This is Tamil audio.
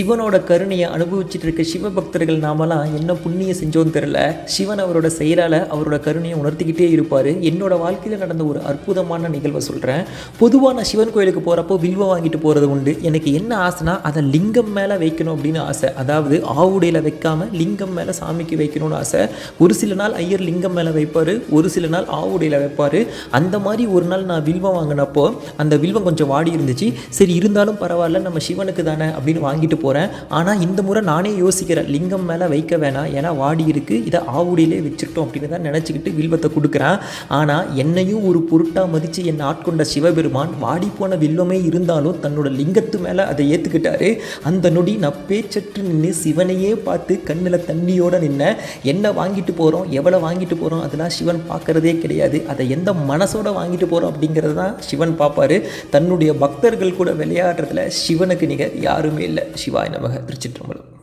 சிவனோட கருணையை அனுபவிச்சுட்டு இருக்க சிவபக்தர்கள் நாமெல்லாம் என்ன புண்ணிய செஞ்சோன்னு தெரில சிவன் அவரோட செயலால் அவரோட கருணையை உணர்த்திக்கிட்டே இருப்பார். என்னோட வாழ்க்கையில் நடந்த ஒரு அற்புதமான நிகழ்வை சொல்கிறேன் பொதுவாக நான் சிவன் கோயிலுக்கு போகிறப்போ வில்வம் வாங்கிட்டு போகிறது உண்டு. எனக்கு என்ன ஆசைனா அதை லிங்கம் மேலே வைக்கணும் அப்படின்னு ஆசை. அதாவது ஆவுடையில் வைக்காமல் லிங்கம் மேலே சாமிக்கு வைக்கணும்னு ஆசை. ஒரு சில நாள் ஐயர் லிங்கம் மேலே வைப்பார். ஒரு சில நாள் ஆவுடையில் வைப்பார். அந்த மாதிரி ஒரு நாள் நான் வில்வம் வாங்கினப்போ அந்த வில்வம் கொஞ்சம் வாடி இருந்துச்சு. சரி இருந்தாலும் பரவாயில்ல நம்ம சிவனுக்கு தானே அப்படின்னு வாங்கிட்டு போகிறேன் ஆனால் இந்த முறை நானே யோசிக்கிறேன் லிங்கம் மேலே வைக்க வேணாம். ஏன்னா வாடி இருக்குது இதை ஆவுடியிலே வச்சுக்கிட்டோம் அப்படின்னு தான் நினச்சிக்கிட்டு வில்வத்தை கொடுக்குறேன். ஆனால் என்னையும் ஒரு பொருட்டாக மதித்து என்னை ஆட்கொண்ட சிவபெருமான் வாடி போன வில்வமே இருந்தாலும் தன்னோட லிங்கத்து மேலே அதை ஏற்றுக்கிட்டாரு அந்த நொடி நான் பேச்சற்று நின்று சிவனையே பார்த்து கண்ணில் தண்ணியோடு நின்னேன் என்ன வாங்கிட்டு போகிறோம் எவ்வளோ வாங்கிட்டு போகிறோம் அதெல்லாம் சிவன் பார்க்குறதே கிடையாது. அதை எந்த மனசோட வாங்கிட்டு போகிறோம் அப்படிங்கிறது தான் சிவன் பார்ப்பாரு தன்னுடைய பக்தர்கள் கூட விளையாடுறதுல சிவனுக்கு நிகர் யாருமே இல்லை. சிவாய் நமக. திருச்சிற்றம்பலம்.